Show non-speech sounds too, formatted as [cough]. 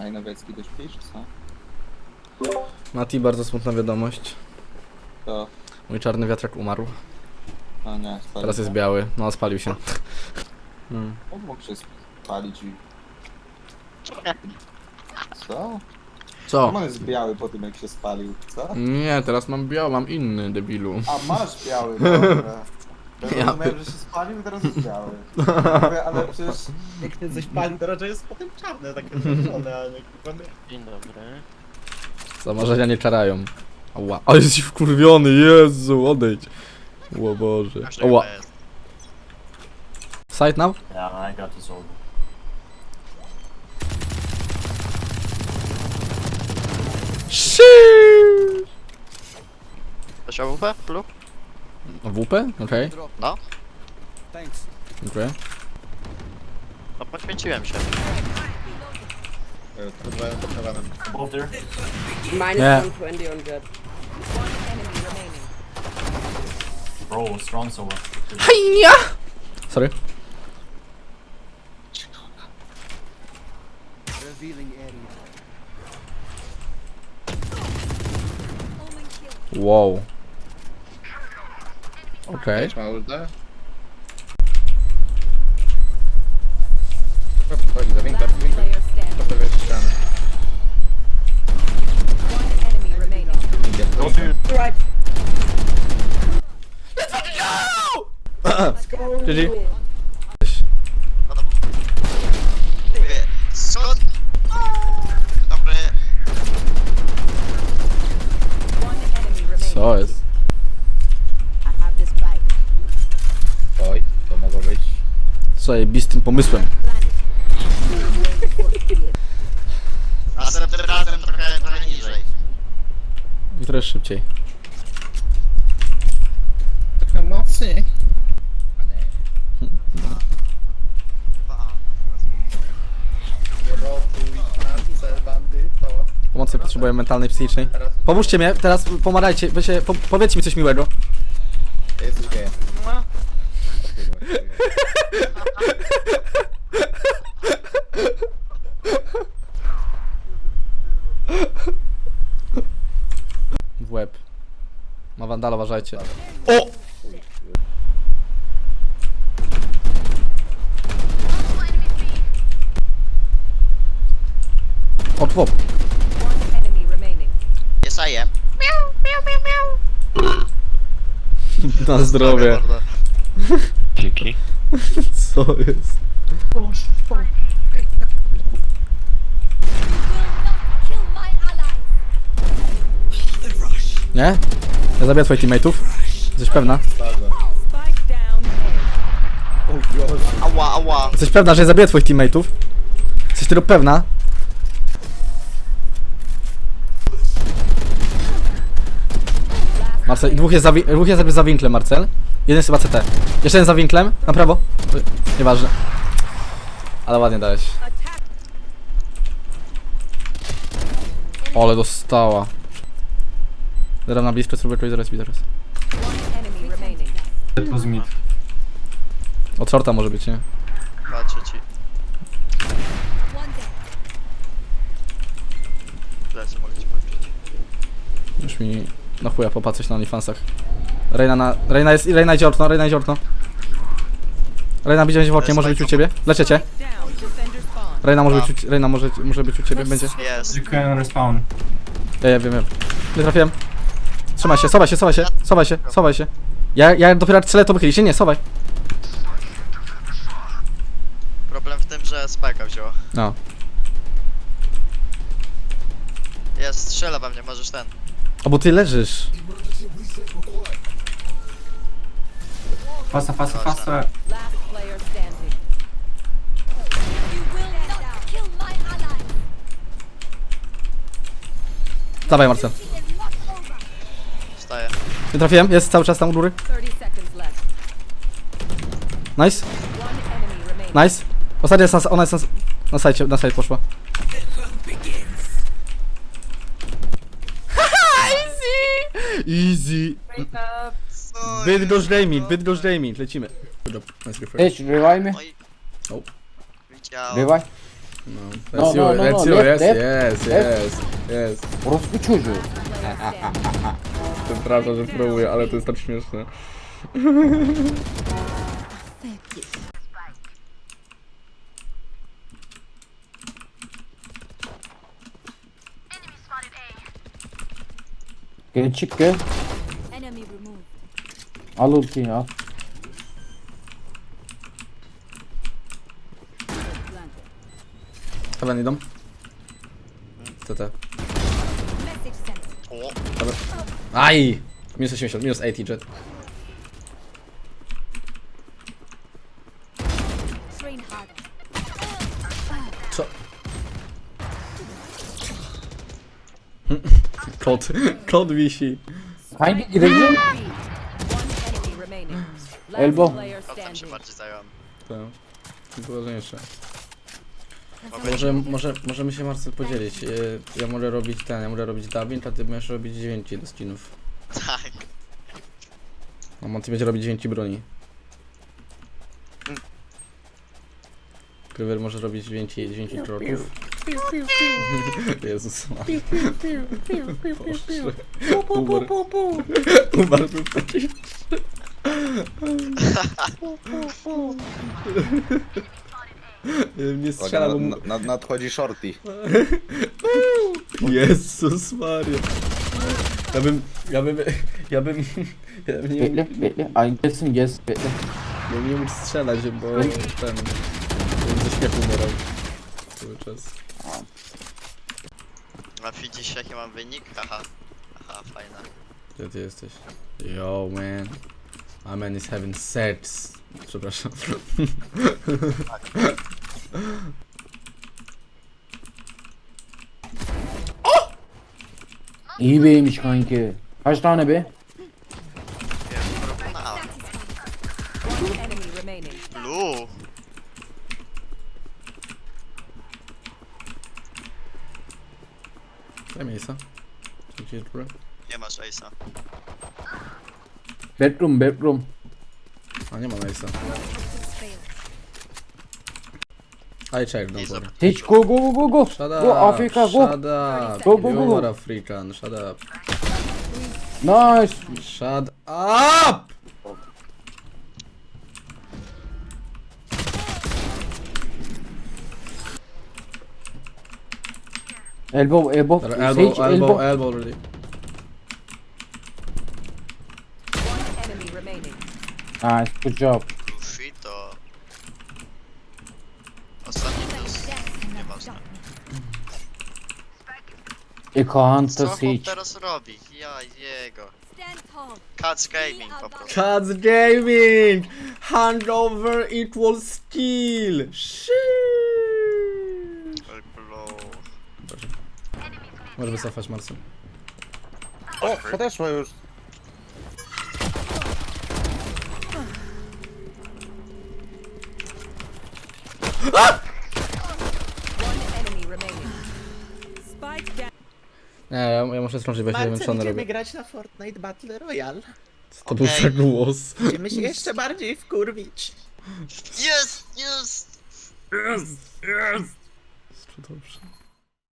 Panie Nowiecki, do śpisz, co? Mati, bardzo smutna wiadomość. To, Mój czarny wiatrak umarł. no nie. Teraz jest biały. No, spalił się. Hmm. On mógł się spalić i... Co? Co? On jest biały po tym, jak się spalił, co? Nie, teraz mam biały, mam inny, debilu. A, masz biały, [laughs] dobra. Ja rozumiałem, że się spalił, teraz jest [laughs] biały. Mówię, ale przecież jak ty coś palił, to raczej jest potem czarne, takie czerwone, a nie kurwa nie. Dzień dobry. Zamarzenia nie czarają. Ała. O, jesteś wkurwiony, Jezu, odejdź. O Boże. Ała. Side now? Yeah, I got this AWP? Blue? WP? Okej. No. Dziękuję. No poświęciłem się. Both there. Minus Yeah. 120 on jet. Bro, strong solo. Hajnia! Sorry. Wow. Okej. Ma ulta? Chodź, za winter, winter. Postawię ścianę. Idzie. Go to Right. GG. Skąd? Dobry. Co jest? Oj, to mogło być. Co bistym pomysłem. Następnym razem trochę, trochę niżej. I trochę szybciej. Trochę mocniej. A. Pomocy potrzebuję mentalnej, psychicznej. Teraz Pomóżcie mnie, teraz pomagajcie, weźcie, po, powiedzcie mi coś miłego. jesteś gejem. O kurwa, W łeb. Ma wandala, uważajcie. O! Op, op. Yes, I am. Na zdrowie. Dzięki. [laughs] Co jest? Nie? Ja zabiję twoich teammateów. Jesteś pewna? Ała, ała. Jesteś pewna, że ja zabiję twoich teammateów? Jesteś tego pewna? Marcel, dwóch jest za, wi- dwóch jest za winklem, Marcel. Jeden jest chyba CT. Jeszcze jeden za winklem, na prawo. Nieważne. Ale ładnie dałeś. Ole dostała. Zaraz na blisko spróbuję kogoś zaraz zaraz. It was mid. Od shorta może być, nie? Patrzę ci. Lecę, mogę ci powiedzieć. Już mi na chuja popatrzeć na OnlyFansach. Reina na... Reina jest... Reina idzie okno, Reina idzie okno. Reina będzie w oknie, może być u ciebie. Leczę cię. Reina może być u... Reina może, może być u ciebie, będzie. Jest. Respawn. Ja, ja wiem, wiem. Nie trafiłem. Trzymaj się, schowaj się, schowaj się, schowaj się, schowaj się. Ja, ja dopiero strzelę to wychyli się, nie, schowaj. Problem w tym, że spajka wzięła. No. Jest, strzela we mnie, możesz ten. O, bo ty leżysz. Faster, faster, faster. Dawaj, Marcel. Wstaję. Nie trafiłem, jest cały czas tam u góry. Nice. Nice. Ostatnia jest na, ona jest na, na sajcie, na sajcie poszła. Easy! Easy! Bydgoszcz Gaming, Bydgoszcz Gaming, lecimy. Refresh. Ej, revive me. Oj. O. Widziałem. Revive. No, No, that's you, no, no, that's no, you, left, yes, left, yes, yes, yes. Orospu çocuğu. Przepraszam, że próbuję, ale to jest tak śmieszne. Removed. Al ultiyi al. Planted. Heaven idą. Sent. O, Aj! Minus 80, minus 80 jet. Co? [laughs] Kot, kot wisi. Hangi girelim? One enemy remaining. Last Elbow. player tam się bardziej zająłem. To ważniejsze. Mogę- Może, może, możemy się Marcel podzielić. Y, Ja mogę robić ten, ja mogę robić dubbing, a ty będziesz robić dźwięki do skinów. Tak. A Monty będzie robić dźwięki broni. Krywer może robić dźwięki, dźwięki kroków. Jezus Maria. Boże. Umarł. Umarł był taki. Nie strzela, bo mu... Uwaga, nad, nadchodzi shorty. Jezus Maria. Ja bym, ja bym, ja bym, ja bym nie, Bekle bekle. Bekle. ja bym nie mógł strzelać, bo ten, bym ze śmiechu umierał cały czas. A widzisz jaki mam wynik? Haha. Aha, fajna. Gdzie ty jesteś? Yo man. My man is having sex. Przepraszam. İyi beymiş kanki. Kaç tane be? A, One enemy remaining. Blue. Daj miejsca. Dzięki, dobra. Nie masz Ace'a. Bedroom bedroom. A nie ma miejsca. Failed. I check, don't worry. Hiç go go go go go. Shut Go up, Afrika go. shut up. Go, go, you go. are African, shut up. Nice. Shut up! Elbow elbow. Elbow, elbow, elbow, elbow already. Nice good job. Bullshito. Ostatni plus. Nieważne. Echo Hunter Co chłop Sage. teraz robi? Ja jego. Stand tall. Cats Gaming po prostu. Cats Gaming! Hand over equals skill! Shit! Blow. Może wycofać Marcel. O, podeszło już. Nie, ja, ja muszę strążyć, bo ja nie wiem co on robi. grać na Fortnite Battle Royale. To był Okej. za głos. Będziemy się jeszcze bardziej wkurwić. Jest! Jest! Jest! Jest! Dobrze.